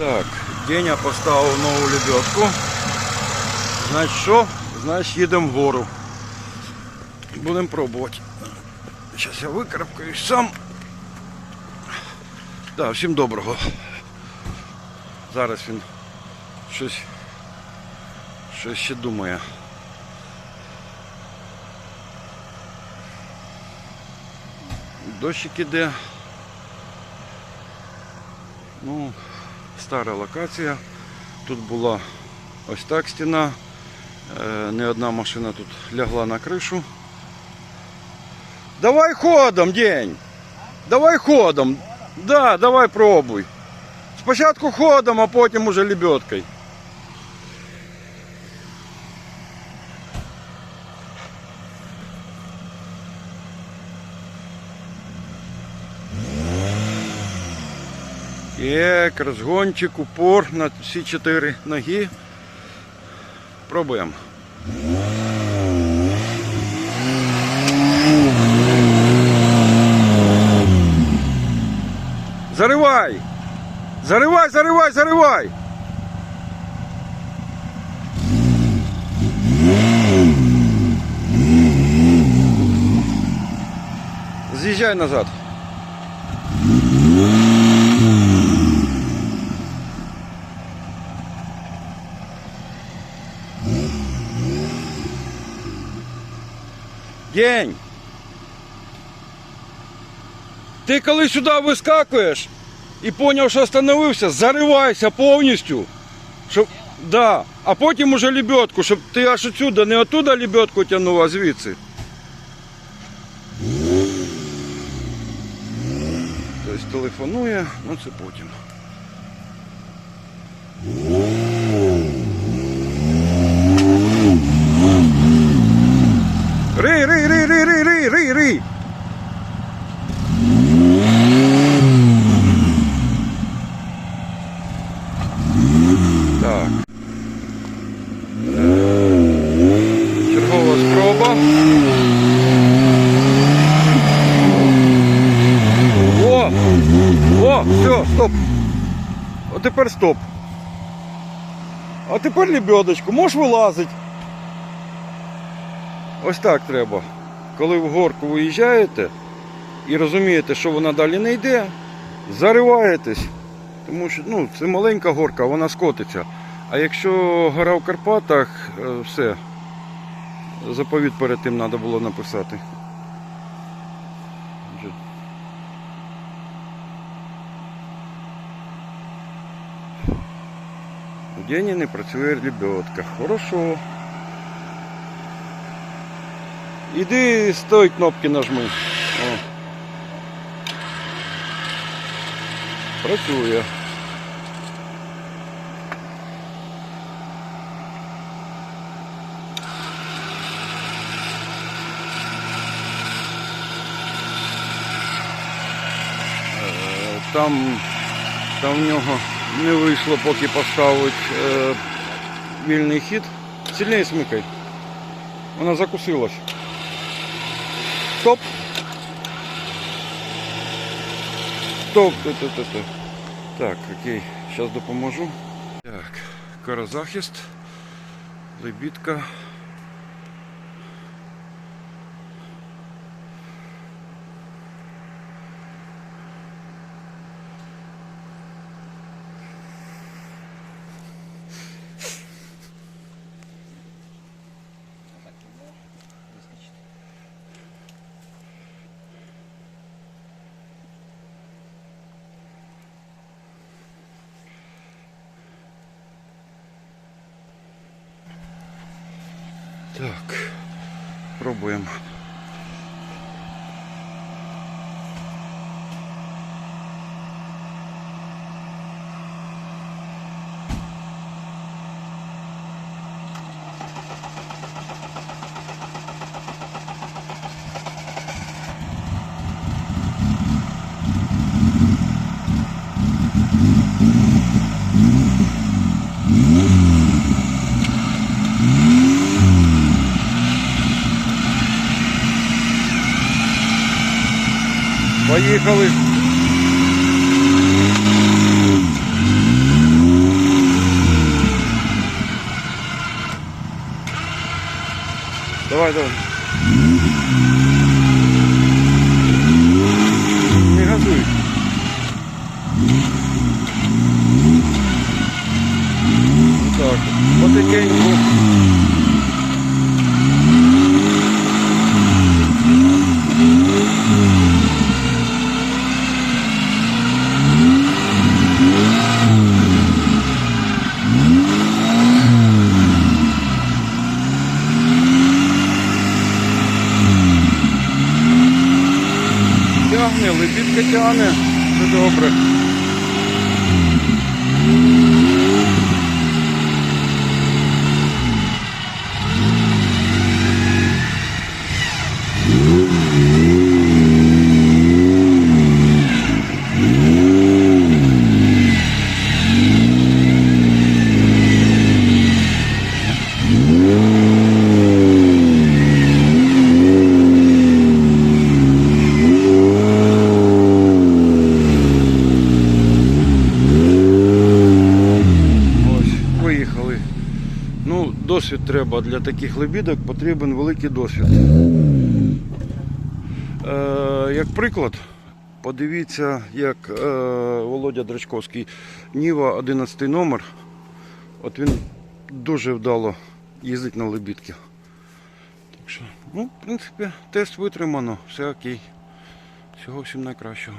Так, Деня поставив нову лебедку. Значить що? Значить їдемо вгору. Будемо пробувати. Зараз я викарабкаюсь сам. Так, всім доброго. Зараз він щось, щось ще думає. Дощик іде. Ну, стара локація. Тут була ось так стіна. Е, Не одна машина тут лягла на кришу. Давай ходом, день. Давай ходом. Да, давай пробуй. Спочатку ходом, а потім уже лебедкою. Як розгончик, упор на всі чотири ноги. Пробуємо. Заривай! Заривай, заривай, заривай! З'їжджай назад. День. Ти коли сюди вискакуєш і зрозумів, що остановився, заривайся повністю. Щоб, да, а потім уже лебедку, щоб ти аж отсюда, не оттуда лебедку тягнув, а звідси. Тобто телефонує, ну це потім. Рий, рий. Так. Чергова спроба. О! О, все, стоп. А тепер стоп. А тепер лебедочку, можеш вилазити. Ось так треба. Коли в горку виїжджаєте і розумієте, що вона далі не йде, зариваєтесь. Тому що ну, це маленька горка, вона скотиться. А якщо гора в Карпатах, е, все. Заповіт перед тим треба було написати. Дені не працює лебедка. Хорошо. Іди з тої кнопки нажми. О. Працює. Е, Там, там в нього не вийшло поки поставити е, вільний хід. Сильніше смикай. Вона закусилась. Стоп. Стоп. стоп, стоп, стоп. Так, окей, зараз допоможу. Так, карозахист, лебідка. Так, пробуємо. Поїхали. Давай, давай. Не газуй. Вот так. Потихеньку. Тягне, лебідка тягне. Все добре. Ось, виїхали. Ну, досвід треба для таких лебідок, потрібен великий досвід. Е, як приклад, подивіться, як е, Володя Драчковський, Ніва 11 номер. От він дуже вдало їздить на лебідки. Так що, ну, в принципі, тест витримано, все окей. Всього всім найкращого.